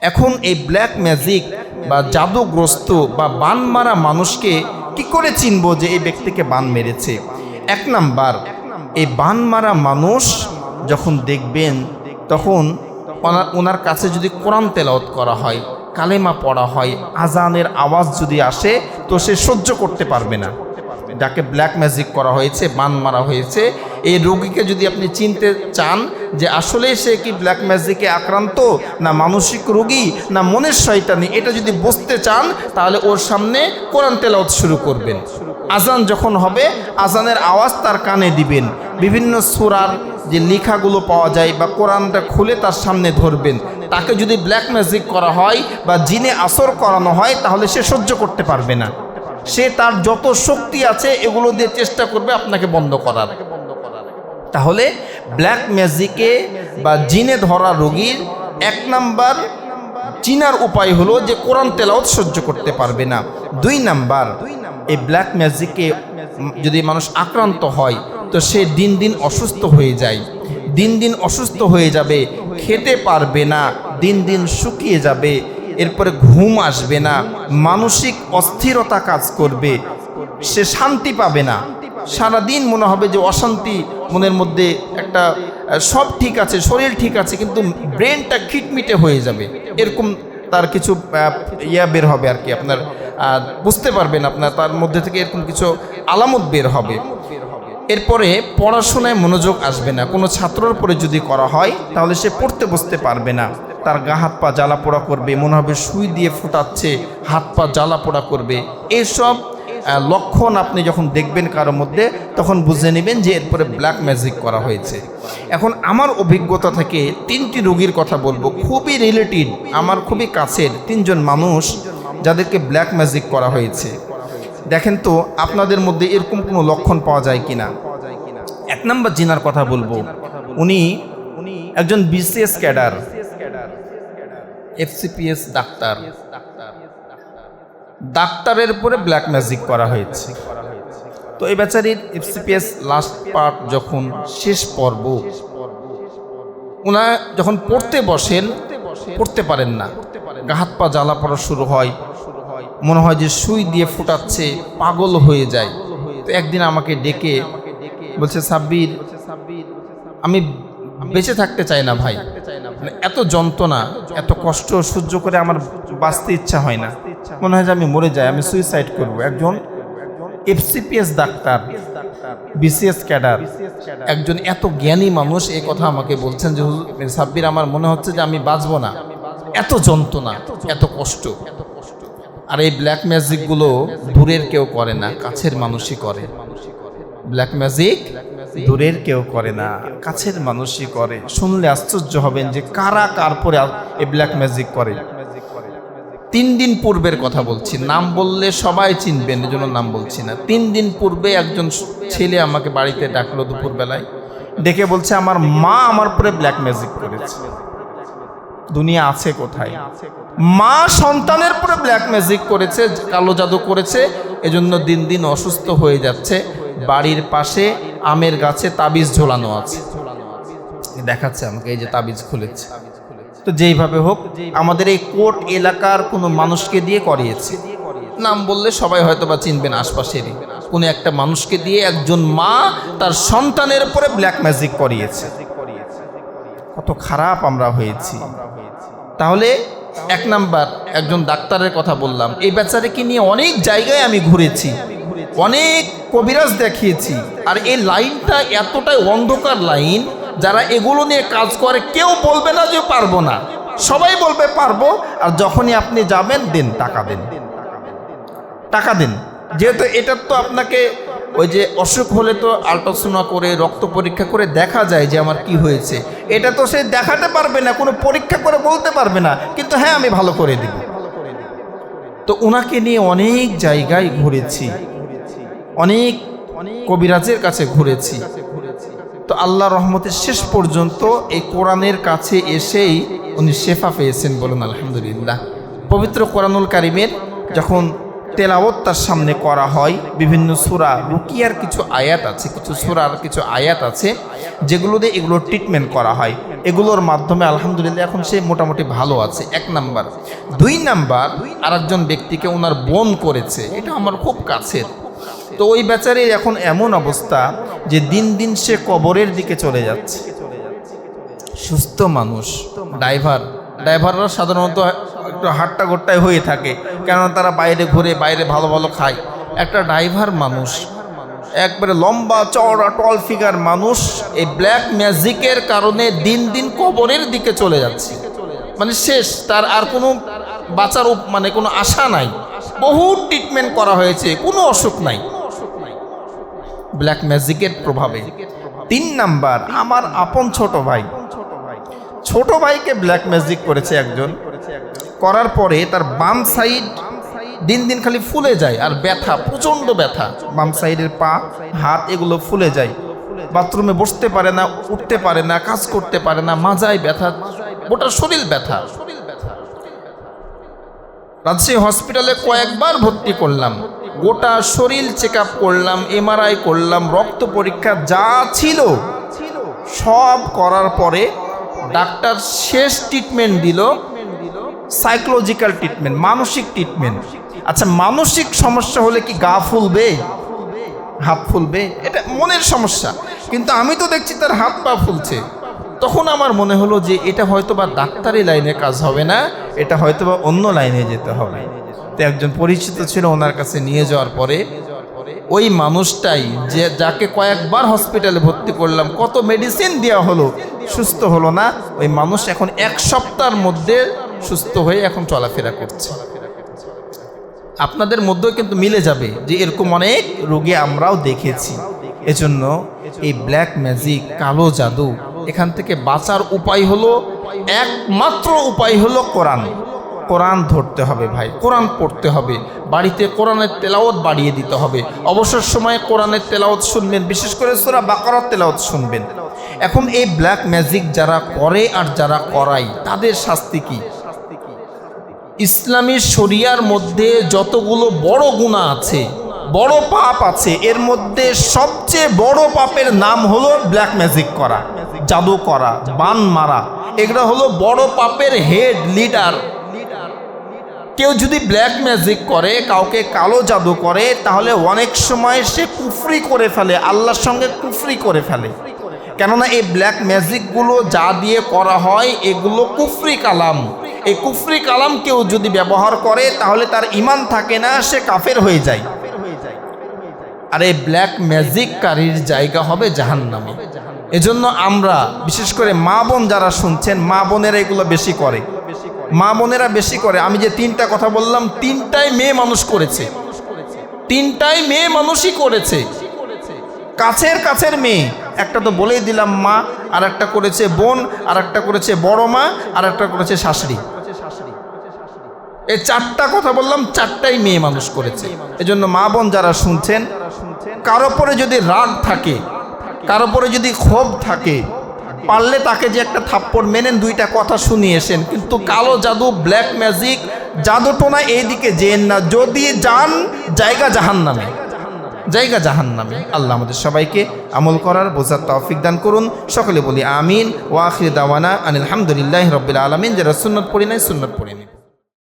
এখন এই black magic বা জাদুগ্রস্ত বা বান মারা মানুষকে কি করে চিনব যে এই ব্যক্তিকে বান মেরেছে? এক নাম্বার, এই বান মারা মানুষ যখন দেখবেন, তখন ওনার- কাছে যদি কোরআন তেলাওয়াত করা হয়, কালেমা পড়া হয় আজানের আওয়াজ যদি আসে, তো সে সহ্য করতে পারবে না। যাকে ব্ল্যাক ম্যাজিক করা হয়েছে, বান মারা হয়েছে, এই রোগীকে যদি আপনি চিনতে চান যে আসলে সে কি ব্ল্যাক ম্যাজিকে আক্রান্ত, না মানসিক রোগী, না মনের শয়তানি? এটা যদি বুঝতে চান, তাহলে ওর সামনে কোরআন তেলাওয়াত শুরু করবেন। আজান যখন হবে আজানের আওয়াজ তার কানে দিবেন। বিভিন্ন সুরার যে লেখাগুলো পাওয়া যায় বা কোরআনটা খুলে তার সামনে ধরবেন। তাকে যদি ব্ল্যাক ম্যাজিক করা হয় বা জিনে আসর করানো হয়, তাহলে সে সহ্য করতে পারবে না। সে তার যত শক্তি আছে, এগুলো দিয়ে চেষ্টা করবে আপনাকে বন্ধ করার। তাহলে ব্ল্যাক ম্যাজিকে বা জিনে ধরা রোগীর এক নাম্বার চিনার উপায় হলো যে কোরআন তেলাওত সহ্য করতে পারবে না। দুই নাম্বার, এই ব্ল্যাক ম্যাজিকে যদি মানুষ আক্রান্ত হয়, তো সে দিন দিন অসুস্থ হয়ে যায়। দিন দিন অসুস্থ হয়ে যাবে, খেতে পারবে না, দিন দিন শুকিয়ে যাবে, এরপরে ঘুম আসবে না, মানসিক অস্থিরতা কাজ করবে, সে শান্তি পাবে না। সারাদিন মনে হবে যে অশান্তি মনের মধ্যে একটা সব ঠিক আছে শরীর ঠিক আছে কিন্তু ব্রেনটা খিটমিটে হয়ে যাবে। এরকম তার কিছু ইয়া বের হবে আর কি আপনার বুঝতে পারবেন আপনার তার মধ্যে থেকে এরকম কিছু আলামত বের হবে। এরপরে পড়াশোনায় মনোযোগ আসবে না। কোনো ছাত্রর পরে যদি করা হয় তাহলে সে পড়তে বসতে পারবে না। তার গা হাত পা জ্বালা পোড়া করবে মনে হবে সুই দিয়ে ফোটাচ্ছে হাত পা জ্বালা পোড়া করবে। এইসব আহ, লক্ষণ আপনি যখন দেখবেন কারোর মধ্যে, তখন বুঝে নেবেন যে এরপরে ব্ল্যাক ম্যাজিক করা হয়েছে। এখন আমার অভিজ্ঞতা থেকে তিনটি রোগীর কথা বলব। খুবই রিলেটেড আমার খুবই কাছের তিনজন মানুষ যাদেরকে ব্ল্যাক ম্যাজিক করা হয়েছে। দেখেন তো, আপনাদের মধ্যে এরকম কোনো লক্ষণ পাওয়া যায় কিনা? এক নম্বর জিনার কথা বলব। উনি একজন বিসিএস ক্যাডার এফসিপিএস ডাক্তার। ডাক্তারের উপরে ব্ল্যাক ম্যাজিক করা হয়েছে। তো এই বেচারির এফসিপিএস লাস্ট পার্ট যখন শেষ পর্ব ওনা যখন পড়তে বসেন, পড়তে পারেন না। হাত পা জ্বালা পড়া শুরু হয়। মনে হয় যে সুই দিয়ে ফুটাচ্ছে, পাগল হয়ে যায়। তো একদিন আমাকে ডেকে বলছে, সাব্বির, আমি বেঁচে থাকতে চাই না ভাই। মানে এত যন্ত্রণা, এত কষ্ট সহ্য করে আমার বাঁচতে ইচ্ছা হয় না। মনে হয় যে আমি মরে যাই, আমি সুইসাইড করব। একজন এফসিপিএস ডাক্তার বিসিএস ক্যাডার, একজন এত জ্ঞানী মানুষ এই কথা আমাকে বলছেন যে সাব্বির, আমার মনে হচ্ছে যে আমি বাঁচবো না। এত যন্ত্রণা, এত কষ্ট। আর এই ব্ল্যাক ম্যাজিকগুলো দূরের কেউ করে না, কাছের মানুষই করে। ব্ল্যাক ম্যাজিক দূরের কেউ করে না, কাছের মানুষই করে। শুনলে আশ্চর্য হবেন যে কারা কার পরে এই ব্ল্যাক ম্যাজিক করে। তিন দিন পূর্বের কথা বলছি। নাম বললে সবাই চিনবেন, এজন্য নাম বলছি না। তিন দিন পূর্বে একজন ছেলে আমাকে বাড়িতে ডাকলো দুপুরবেলায়। ডেকে বলছে, আমার মা আমার পরে ব্ল্যাক ম্যাজিক করেছে। দুনিয়া আছে কোথায়? মা সন্তানের পরে ব্ল্যাক ম্যাজিক করেছে, কালো জাদু করেছে, এজন্য দিন দিন অসুস্থ হয়ে যাচ্ছে। বাড়ির পাশে আমের গাছে তাবিজ ঝোলানো আছে। দেখাচ্ছে আমাকে, এই যে তাবিজ খুলেছে। তো যেইভাবে হোক আমাদের এই কোর্ট এলাকার কোনো মানুষকে দিয়ে করিয়েছে। নাম বললে সবাই হয়তো বা চিনবেন আশপাশেরই। কোনো একটা মানুষকে দিয়ে একজন মা তার সন্তানের উপরে ব্ল্যাক ম্যাজিক করিয়েছে। কত খারাপ আমরা হয়েছি। তাহলে এক নাম্বার একজন ডাক্তারের কথা বললাম। এই বেচারাকে নিয়ে অনেক জায়গায় আমি ঘুরেছি। অনেক কবিরাজ দেখিয়েছি। আর এই লাইনটা এতটাই অন্ধকার লাইন যারা এগুলো নিয়ে কাজ করে, কেউ বলবে না যে পারব না। সবাই বলবে, পারব। আর যখনই আপনি যাবেন, দিন, টাকা দেন। টাকা দিন। যেহেতু এটার তো আপনাকে ওই যে অসুখ হলে তো আল্ট্রাসোনা করে, রক্ত পরীক্ষা করে দেখা যায় যে আমার কি হয়েছে। এটা তো সে দেখাতে পারবে না, কোনো পরীক্ষা করে বলতে পারবে না। কিন্তু হ্যাঁ আমি ভালো করে দিব। তো ওনাকে নিয়ে অনেক জায়গায় ঘুরেছি। অনেক কবিরাজের কাছে ঘুরেছি। তো আল্লাহ রহমতের শেষ পর্যন্ত এই কোরআনের কাছে এসেই উনি শেফা পেয়েছেন বলুন, আলহামদুলিল্লাহ। পবিত্র কোরআনুল কারিমের যখন তেলাওয়াত তার সামনে করা হয়, বিভিন্ন সুরা রুকিয়ার কিছু আয়াত আছে, কিছু সুরার কিছু আয়াত আছে, যেগুলো দিয়ে এগুলোর ট্রিটমেন্ট করা হয়। এগুলোর মাধ্যমে আলহামদুলিল্লাহ এখন সে মোটামুটি ভালো আছে। এক নাম্বার। দুই নাম্বার, আরেকজন ব্যক্তিকে ওনার বোন করেছে। এটা আমার খুব কাছের। তো ওই বেচারির এখন এমন অবস্থা যে দিন দিন সে কবরের দিকে চলে যাচ্ছে। সুস্থ মানুষ, ড্রাইভার। ড্রাইভাররা সাধারণত একটু হাট্টা গোট্টায় হয়ে থাকে, কেননা তারা বাইরে ঘুরে বাইরে ভালো ভালো খায়। একটা ড্রাইভার মানুষ, একবারে লম্বা, চওড়া টল ফিগার মানুষ, এই ব্ল্যাক ম্যাজিকের কারণে দিন দিন কবরের দিকে চলে যাচ্ছে। মানে শেষ, তার আর কোনো বাঁচার মানে কোনো আশা নাই। বহু ট্রিটমেন্ট করা হয়েছে, কোনো অসুখ নাই। ব্ল্যাক ম্যাজিকের প্রভাবে। তিন নাম্বার, আমার আপন ছোট ভাই। ছোট ভাইকে ব্ল্যাক ম্যাজিক করেছে একজন। করার পরে তার বাম সাইড দিন দিন খালি ফুলে যায় আর ব্যথা, প্রচণ্ড ব্যথা। বাম সাইডের পা, হাত এগুলো ফুলে যায়। বাথরুমে বসতে পারে না, উঠতে পারে না, কাজ করতে পারে না, মাজায় ব্যথা, গোটা শরীর ব্যথা। রাজশাহী হসপিটালে কয়েকবার ভর্তি করলাম। গোটা শরীর চেক করলাম এমআরআই করলাম, রক্ত পরীক্ষা যা ছিল সব করার পরে ডাক্তার শেষ ট্রিটমেন্ট দিল সাইকোলজিক্যাল ট্রিটমেন্ট মানসিক ট্রিটমেন্ট আচ্ছা মানসিক সমস্যা হলে কি গা ফুলবে? হাত ফুলবে? এটা মনের সমস্যা। কিন্তু আমি তো দেখছি তার হাত পা ফুলছে। তখন আমার মনে হলো যে এটা হয়তো বা ডাক্তারি লাইনে কাজ হবে না, এটা হয়তো বা অন্য লাইনে যেতে হবে। তো একজন পরিচিত ছিল ওনার কাছে নিয়ে যাওয়ার পরে, ওই মানুষটাই যে যাকে কয়েকবার হসপিটালে ভর্তি করলাম, কত মেডিসিন দেওয়া হলো, সুস্থ হলো না, ওই মানুষ এখন এক সপ্তাহের মধ্যে সুস্থ হয়ে এখন চলাফেরা করছে। আপনাদের মধ্যেও কিন্তু মিলে যাবে যে এরকম অনেক রোগী আমরাও দেখেছি। এজন্য এই ব্ল্যাক ম্যাজিক কালো জাদু এখান থেকে বাঁচার উপায় হলো, একমাত্র উপায় হলো কোরআন। কোরআন ধরতে হবে ভাই, কোরআন পড়তে হবে। বাড়িতে কোরআনের তেলাওয়াত বাড়িয়ে দিতে হবে। অবসর সময়ে কোরআনের তেলাওয়াত শুনবেন, বিশেষ করে সোরা বাকারার তেলাওয়াত শুনবেন। এখন এই ব্ল্যাক ম্যাজিক যারা করে আর যারা করাই তাদের শাস্তি কি? ইসলামী শরিয়ার মধ্যে যতগুলো বড় গুণা আছে, বড় পাপ আছে, এর মধ্যে সবচেয়ে বড় পাপের নাম হলো ব্ল্যাক ম্যাজিক করা, জাদু করা, বান মারা। এগুলো হলো বড় পাপের হেড লিডার কেউ যদি ব্ল্যাক ম্যাজিক করে, কাউকে কালো জাদু করে, তাহলে অনেক সময় সে কুফরি করে ফেলে, আল্লাহর সঙ্গে কুফরি করে ফেলে। কেননা এই ব্ল্যাক ম্যাজিকগুলো যা দিয়ে করা হয়, এগুলো কুফরি কালাম। এই কুফরি কালাম কেউ যদি ব্যবহার করে, তাহলে তার ইমান থাকে না, সে কাফের হয়ে যায়। আর এই ব্ল্যাক ম্যাজিককারীর জায়গা হবে জাহান্নামে। এজন্য আমরা, বিশেষ করে মা বোন যারা শুনছেন, মা বোনেরা এগুলো বেশি করে। মা বোনেরা বেশি করে। আমি যে তিনটা কথা বললাম, তিনটাই মেয়ে মানুষ করেছে। তিনটাই মেয়ে মানুষই করেছে। কাছের কাছের মেয়ে। একটা তো বলেই দিলাম মা আর একটা করেছে বোন আর একটা করেছে বড় মা আর একটা করেছে শাশুড়ি। এই চারটা কথা বললাম, চারটাই মেয়ে মানুষ করেছে। এজন্য মা বোন যারা শুনছেন, কারও পরে যদি রাগ থাকে, কারও পরে যদি ক্ষোভ থাকে পারলে তাকে যে একটা থাপ্পড় মেনেন, দুইটা কথা শুনিয়েছেন কিন্তু কালো জাদু ব্ল্যাক ম্যাজিক জাদু টোনা এইদিকে যেন না। যদি যান, জায়গা জাহান নামে জায়গা জাহান নামে আল্লাহ আমাদের সবাইকে আমল করার বোঝার তৌফিক দান করুন। সকলে বলি আমিন। ওয়াখির দাওয়ানা আনিল হামদুলিল্লাহ রবিল আলমিন। যারা সুন্নত পড়ি নাই, সুন্নত পড়ি